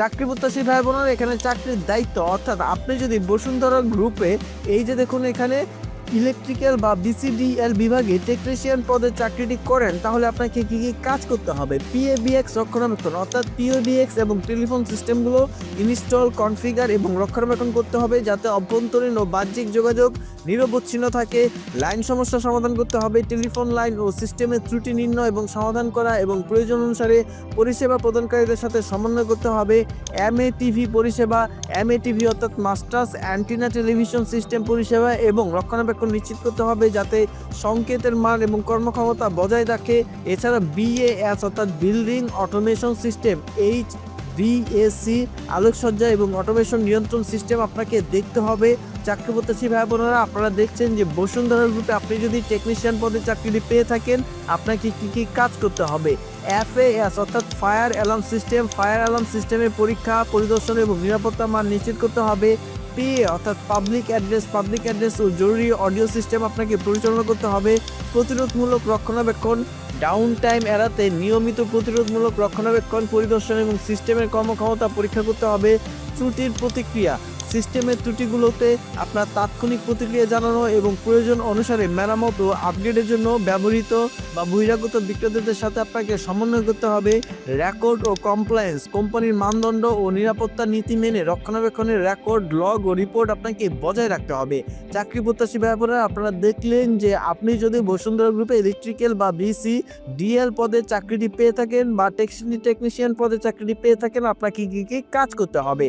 চাকরি প্রত্যাশী ভাই বোনেরা এখানে চাকরির দায়িত্ব। অর্থাৎ আপনি যদি বসুন্ধরা গ্রুপে, এই যে দেখুন এখানে, ইলেকট্রিক্যাল বা বিসিডিএল বিভাগে টেকনিশিয়ান পদে চাকরিটি করেন, তাহলে আপনাকে কী কী কাজ করতে হবে? পিএবিএক্স রক্ষণাবেক্ষণ, অর্থাৎ পিওবিএক্স এবং টেলিফোন সিস্টেমগুলো ইনস্টল, কনফিগার এবং রক্ষণাবেক্ষণ করতে হবে যাতে অভ্যন্তরীণ ও বাহ্যিক যোগাযোগ নিরবচ্ছিন্ন থাকে। লাইন সমস্যা সমাধান করতে হবে। টেলিফোন লাইন ও সিস্টেমের ত্রুটি নির্ণয় এবং সমাধান করা এবং প্রয়োজন অনুসারে পরিষেবা প্রদানকারীদের সাথে সমন্বয় করতে হবে। এমএ টিভি পরিষেবা এমএ টিভি অর্থাৎ মাস্টার্স অ্যান্টিনা টেলিভিশন সিস্টেম পরিষেবা এবং রক্ষণাবেক্ষণ নিশ্চিত করতে হবে যাতে সংকেতের মান এবং কর্মক্ষমতা বজায় রাখে। এছাড়া বিএএস অর্থাৎ building automation system H D S C, আলোকসজ্জা এবং অটোমেশন নিয়ন্ত্রণ সিস্টেম আপনাকে দেখতে হবে। চাকরি প্রত্যাশী ভাই বোনেরা, আপনারা দেখছেন যে বসুন্ধরা গ্রুপে আপনি যদি টেকনিশিয়ান পদে চাকরিটি পেয়ে থাকেন, আপনাকে কি কি কাজ করতে হবে? এফএএস অর্থাৎ fire alarm system fire alarm সিস্টেমের পরীক্ষা, পরিদর্শন এবং নিরাপত্তা মান নিশ্চিত করতে হবে। পিএ অর্থাৎ পাবলিক অ্যাড্রেস পাবলিক অ্যাড্রেস ও জরুরি অডিও সিস্টেম আপনাকে পরিচালনা করতে হবে। প্রতিরোধমূলক রক্ষণাবেক্ষণ ডাউন টাইম এড়াতে নিয়মিত প্রতিরোধমূলক রক্ষণাবেক্ষণ, পরিদর্শন এবং সিস্টেমের কর্মক্ষমতা পরীক্ষা করতে হবে। ত্রুটির প্রতিক্রিয়া সিস্টেমের ত্রুটিগুলোতে আপনার তাৎক্ষণিক প্রতিক্রিয়া জানানো এবং প্রয়োজন অনুসারে মেরামত ও আপগ্রেডের জন্য ব্যবহৃত বা বহিরাগত বিক্রেতাদের সাথে আপনাকে সমন্বয় করতে হবে। রেকর্ড ও কমপ্লায়েন্স, কোম্পানির মানদণ্ড ও নিরাপত্তা নীতি মেনে রক্ষণাবেক্ষণের রেকর্ড, লগ ও রিপোর্ট আপনাকে বজায় রাখতে হবে। চাকরি প্রত্যাশী ব্যাপারে আপনারা দেখলেন যে আপনি যদি বসুন্ধরা গ্রুপে ইলেকট্রিক্যাল বা বিসি ডিএল পদে চাকরিটি পেয়ে থাকেন বা টেকনিশিয়ান পদে চাকরিটি পেয়ে থাকেন, আপনাকে কি কি কাজ করতে হবে?